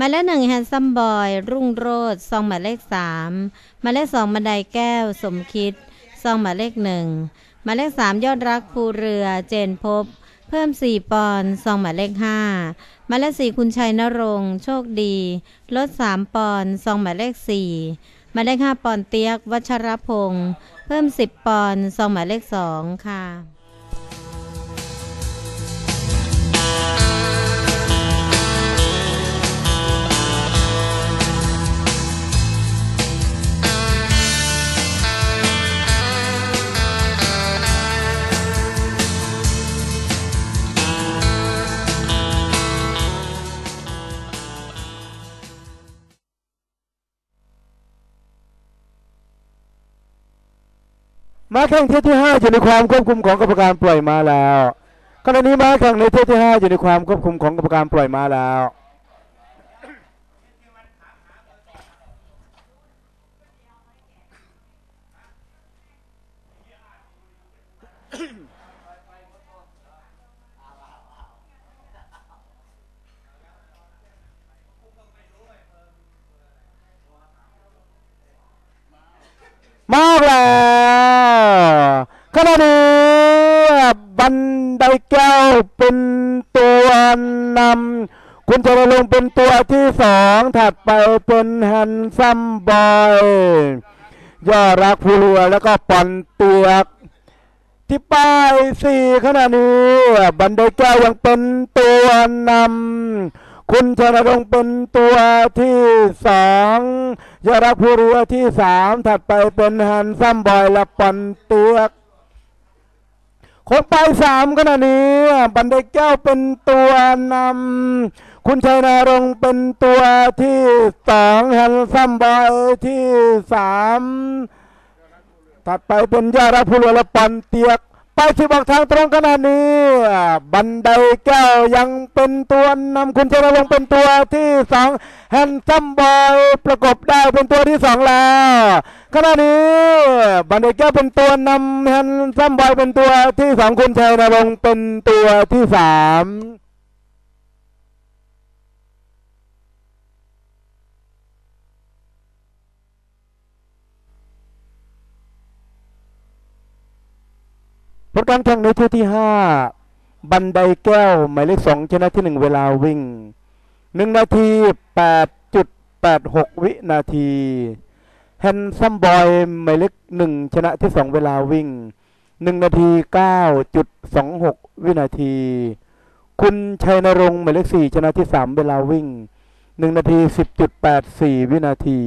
หมายเลขหนึ่งแฮนซัมบอย รุ่งโรดซองหมายเลขสามหมายเลขสองบันไดแก้ว สมคิดซองหมายเลขหนึ่งหมายเลขสามยอดรักภูเรือ เจนพบ เพิ่มสี่ปอนซองหมายเลขห้าหมายเลขสี่คุณชัยนรงโชคดี ลดสามปอนซองหมายเลขสี่หมายเลขห้าปอนเตียก วัชรพงศ์เพิ่มสิบปอนซองหมายเลขสองค่ะ ม้าแข่งเที่ยวที่ห้าอยู่ในความควบคุมของกรรมการปล่อยม้าแล้วขณะนี้ม้าแข่งในเที่ยวที่ห้าอยู่ในความควบคุมของกรรมการปล่อยม้าแล้ว ขณะนี้บันไดแก้วเป็นตัวนำคุณจะลงเป็นตัวที่สองถัดไปเป็นแฮนซัมบอยย่อรักผู้รือแล้วก็ปอนเตียกที่ป้ายสี่ขณะนี้บันไดแก้วยังเป็นตัวนำคุณชนรงเป็นตัวที่สองยอดรักผู้รือที่สามถัดไปเป็นฮันซัมบอยและปอนเตียก คนไปสามขณะนี้บันไดแก้วเป็นตัวนำคุณชัยนรงเป็นตัวที่สองแฮนซัมบอยที่สามถัดไปเป็นยารักผู้เรือและปันเตียก ไปที่บอกทางตรงขนาดนี้ บันไดแก้วยังเป็นตัวนำคุณเจริญวงเป็นตัวที่สองแฮนซัมบอยประกบได้เป็นตัวที่สองแล้วขณะนี้บันไดแก้วเป็นตัวนำแฮนซัมบอยเป็นตัวที่สองคุณชัยนรงค์เป็นตัวที่สาม ผลการแข่งในเที่ยวที่ห้าบันไดแก้ว หมายเลขสองชนะที่หนึ่งเวลาวิ่งหนึ่งนาทีแปดจุดแปดหกวินาทีแฮนซัมบอยหมายเลขหนึ่งชนะที่สองเวลาวิ่งหนึ่งนาทีเก้าจุดสองหกวินาที คุณชัยนรงค์หมายเลขสี่ชนะที่สามเวลาวิ่งหนึ่งนาทีสิบจุดแปดสี่วินาที